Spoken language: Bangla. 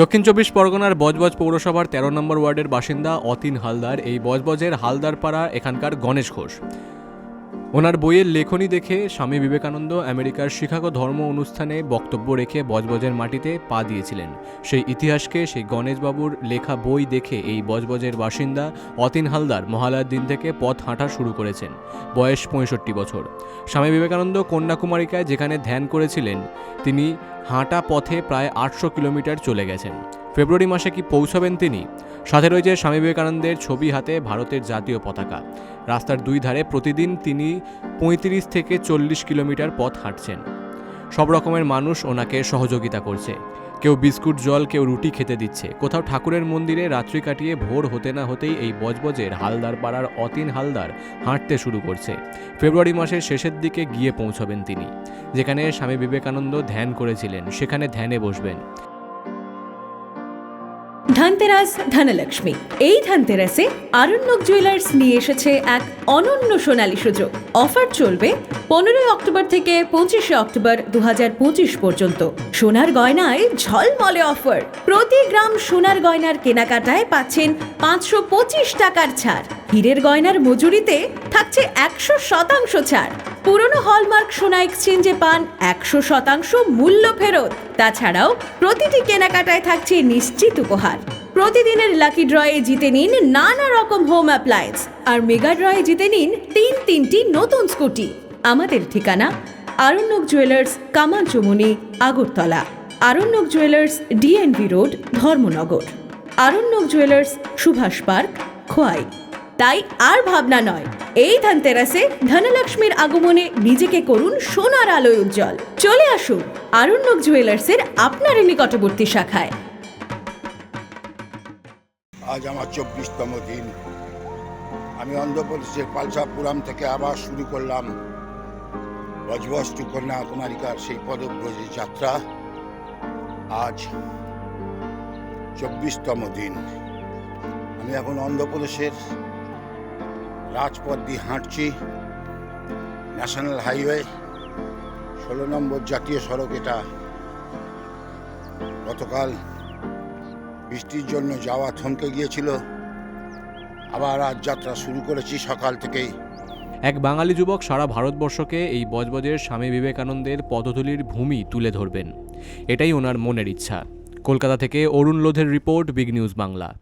দক্ষিণ চব্বিশ পরগনার বজবজ পৌরসভার তেরো নম্বর ওয়ার্ডের বাসিন্দা অতীন হালদার। এই বজবজের হালদারপাড়া এখানকার গণেশ ঘোষ। ওনার বইয়ের লেখনী দেখে স্বামী বিবেকানন্দ আমেরিকার শিকাগো ধর্ম অনুষ্ঠানে বক্তব্য রেখে বজবজের মাটিতে পা দিয়েছিলেন। সেই ইতিহাসকে সেই গণেশবাবুর লেখা বই দেখে এই বজবজের বাসিন্দা অতীন হালদার মহালয়ার দিন থেকে পথ হাঁটা শুরু করেছেন। বয়স পঁয়ষট্টি বছর। স্বামী বিবেকানন্দ কন্যাকুমারিকায় যেখানে ধ্যান করেছিলেন, তিনি হাঁটা পথে প্রায় আটশো কিলোমিটার চলে গেছেন। ফেব্রুয়ারি মাসে কি পৌঁছাবেন তিনি? সাথে রয়েছে স্বামী বিবেকানন্দের ছবি হাতে ভারতের জাতীয় পতাকা। রাস্তার দুই ধারে প্রতিদিন তিনি পঁয়ত্রিশ থেকে চল্লিশ কিলোমিটার পথ হাঁটছেন। সব রকমের মানুষ ওনাকে সহযোগিতা করছে। কেউ বিস্কুট, জল, কেউ রুটি খেতে দিচ্ছে। কোথাও ঠাকুরের মন্দিরে রাত্রি কাটিয়ে ভোর হতে না হতেই এই বজবজের হালদার পাড়ার অতীন হালদার হাঁটতে শুরু করছে। ফেব্রুয়ারি মাসের শেষের দিকে গিয়ে পৌঁছবেন তিনি। যেখানে স্বামী বিবেকানন্দ ধ্যান করেছিলেন, সেখানে ধ্যানে বসবেন। ধনতেরাস ধনলক্ষ্মী। এই ধনতেরাসে আরণ্যক জুয়েলার্স নিয়ে এসেছে এক অনন্য সোনালী সুযোগ। অফার চলবে পনেরোই অক্টোবর থেকে পঁচিশে অক্টোবর দুহাজার পঁচিশ পর্যন্ত। সোনার গয়নায় ঝলমলে অফার। প্রতি গ্রাম সোনার গয়নার কেনাকাটায় পাচ্ছেন পাঁচশো পঁচিশ টাকার ছাড়। হীরের গয়নার মজুরিতে থাকছে একশো শতাংশ ছাড়। পুরনো হলমার্ক সোনা এক্সচেঞ্জে পান একশো শতাংশ মূল্য ফেরত। তাছাড়াও প্রতিটি কেনাকাটায় থাকছে নিশ্চিত উপহার। প্রতিদিনের লাকি ড্রয়ে জিতে নিন নানা রকম হোম অ্যাপ্লায়েন্স। আর মেগা ড্রয়ে জিতে নিন তিন তিনটি নতুন স্কুটি। আমাদের ঠিকানা Aranyak jewellers কামানচুমুনি Agartala. Aranyak jewellers D N V road Dharmanagar. Aranyak jewellers, Subhash park, Khowai. তাই আর ভাবনা নয়, এই ধনতেরাসে ধনলক্ষ্মীর আগমনে নিজেকে করুন সোনার আলোয় উজ্জ্বল। চলে আসুন আরণ্যক জুয়েলার্সের আপনার নিকটবর্তী শাখায়। আজ আমার চব্বিশতম দিন। আমি অন্ধ্রপ্রদেশের পালসাপুরাম থেকে আবার শুরু করলাম বজবজ টু কন্যাকুমারিকার সেই পদব্রজের যাত্রা আজ চব্বিশতম দিন। আমি এখন অন্ধ্রপ্রদেশের রাজপথ দিয়ে হাঁটছি ন্যাশনাল হাইওয়ে, ষোলো নম্বর জাতীয় সড়ক এটা। গতকাল বৃষ্টির জন্য যাওয়া থমকে গিয়েছিল। আবার আজ যাত্রা শুরু করেছি সকাল থেকেই। এক বাঙালি যুবক সারা ভারতবর্ষকে এই বজবজের স্বামী বিবেকানন্দের পদধূলির ভূমি তুলে ধরবেন। এটাই ওনার মনের ইচ্ছা। কলকাতা থেকে অরুণ লোধের রিপোর্ট, বিগ নিউজ বাংলা।